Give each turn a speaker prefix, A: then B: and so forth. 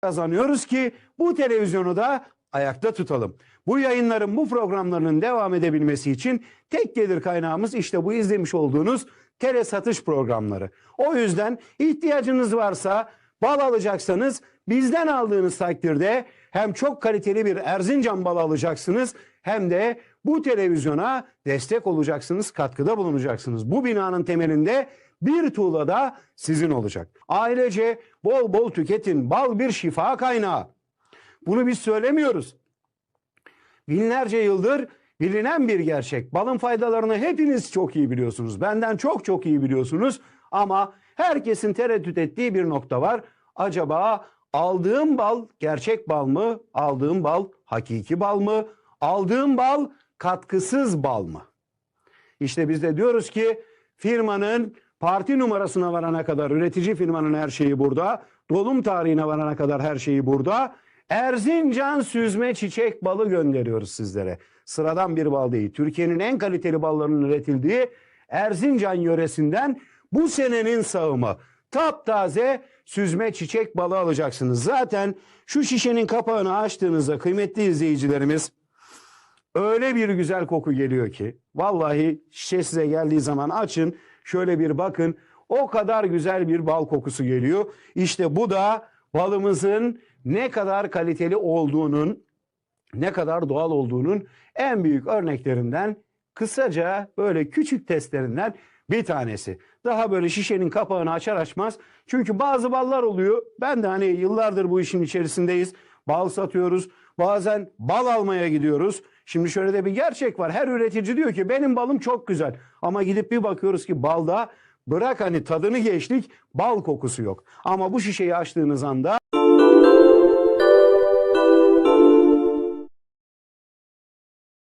A: kazanıyoruz ki bu televizyonu da ayakta tutalım. Bu yayınların, bu programlarının devam edebilmesi için tek gelir kaynağımız işte bu izlemiş olduğunuz tele satış programları. O yüzden ihtiyacınız varsa bal alacaksanız bizden aldığınız takdirde hem çok kaliteli bir Erzincan balı alacaksınız hem de bu televizyona destek olacaksınız, katkıda bulunacaksınız. Bu binanın temelinde bir tuğla da sizin olacak. Ailece bol bol tüketin. Bal bir şifa kaynağı. Bunu biz söylemiyoruz. Binlerce yıldır bilinen bir gerçek. Balın faydalarını hepiniz çok iyi biliyorsunuz. Benden çok çok iyi biliyorsunuz. Ama herkesin tereddüt ettiği bir nokta var. Acaba aldığım bal gerçek bal mı? Aldığım bal hakiki bal mı? Aldığım bal katkısız bal mı? İşte biz de diyoruz ki firmanın parti numarasına varana kadar üretici firmanın her şeyi burada. Dolum tarihine varana kadar her şeyi burada. Erzincan süzme çiçek balı gönderiyoruz sizlere. Sıradan bir bal değil. Türkiye'nin en kaliteli ballarının üretildiği Erzincan yöresinden bu senenin sağımı. Taptaze süzme çiçek balı alacaksınız. Zaten şu şişenin kapağını açtığınızda kıymetli izleyicilerimiz öyle bir güzel koku geliyor ki vallahi şişe size geldiği zaman açın şöyle bir bakın o kadar güzel bir bal kokusu geliyor. İşte bu da balımızın ne kadar kaliteli olduğunun ne kadar doğal olduğunun en büyük örneklerinden kısaca böyle küçük testlerinden bir tanesi. Daha böyle şişenin kapağını açar açmaz. Çünkü bazı ballar oluyor. Ben de hani yıllardır bu işin içerisindeyiz. Bal satıyoruz. Bazen bal almaya gidiyoruz. Şimdi şöyle de bir gerçek var. Her üretici diyor ki benim balım çok güzel. Ama gidip bir bakıyoruz ki balda bırak hani tadını geçtik bal kokusu yok. Ama bu şişeyi açtığınız anda